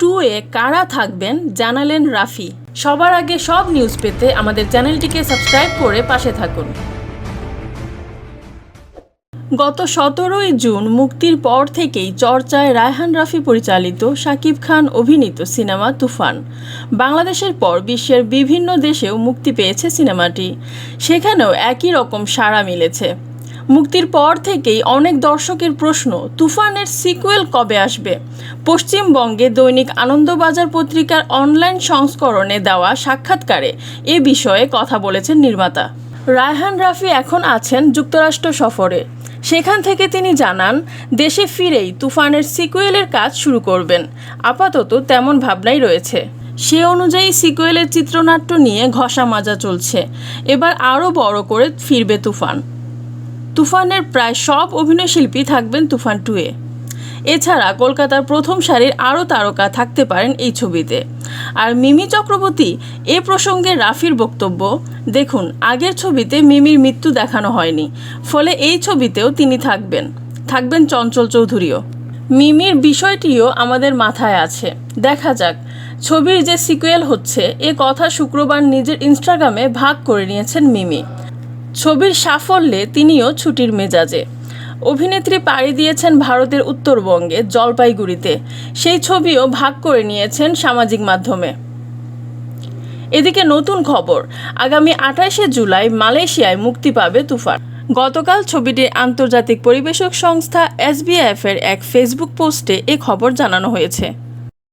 Two এ কারা থাকবেন জানালেন রাফি। সবার আগে সব নিউজ পেতে আমাদের চ্যানেলটিকে সাবস্ক্রাইব করে পাশে থাকুন। গত সতেরোই জুন মুক্তির পর থেকেই চর্চায় রায়হান রাফি পরিচালিত শাকিব খান অভিনীত সিনেমা তুফান। বাংলাদেশের পর বিশ্বের বিভিন্ন দেশেও মুক্তি পেয়েছে সিনেমাটি। সেখানেও একই রকম সাড়া মিলেছে। মুক্তির পর থেকেই অনেক দর্শকের প্রশ্ন, তুফানের সিকুয়েল কবে আসবে? পশ্চিমবঙ্গে দৈনিক আনন্দবাজার পত্রিকার অনলাইন সংস্করণে দেওয়া সাক্ষাৎকারে এ বিষয়ে কথা বলেছেন নির্মাতা। রায়হান রাফি এখন আছেন যুক্তরাষ্ট্র সফরে। সেখান থেকে তিনি জানান, দেশে ফিরেই তুফানের সিকুয়েলের কাজ শুরু করবেন। আপাতত তেমন ভাবনাই রয়েছে। সে অনুযায়ী সিকুয়েলের চিত্রনাট্য নিয়ে ঘষা মাজা চলছে। এবার আরও বড় করে ফিরবে তুফান। তুফানের প্রায় সব অভিনয়শিল্পী থাকবেন তুফান টুয়ে এছাড়া কলকাতার প্রথম সারির আরও তারকা থাকতে পারেন এই ছবিতে। আর মিমি চক্রবর্তী, এ প্রসঙ্গে রাফির বক্তব্য, দেখুন, আগের ছবিতে মিমির মৃত্যু দেখানো হয়নি, ফলে এই ছবিতেও তিনি থাকবেন। থাকবেন চঞ্চল চৌধুরীও। মিমির বিষয়টিও আমাদের মাথায় আছে। দেখা যাক, ছবির যে সিকুয়েল হচ্ছে, এ কথা শুক্রবার নিজের ইনস্টাগ্রামে ভাগ করে নিয়েছেন মিমি। ছবির সাফল্যে তিনিও ছুটির মেজাজে। অভিনেত্রী পাড়ি দিয়েছেন ভারতের উত্তরবঙ্গে, জলপাইগুড়িতে। সেই ছবিও ভাগ করে নিয়েছেন সামাজিক মাধ্যমে। এদিকে নতুন খবর, আগামী আঠাশে জুলাই মালয়েশিয়ায় মুক্তি পাবে তুফান। গতকাল ছবিটির আন্তর্জাতিক পরিবেশক সংস্থা এসবিএফ এর এক ফেসবুক পোস্টে এ খবর জানানো হয়েছে।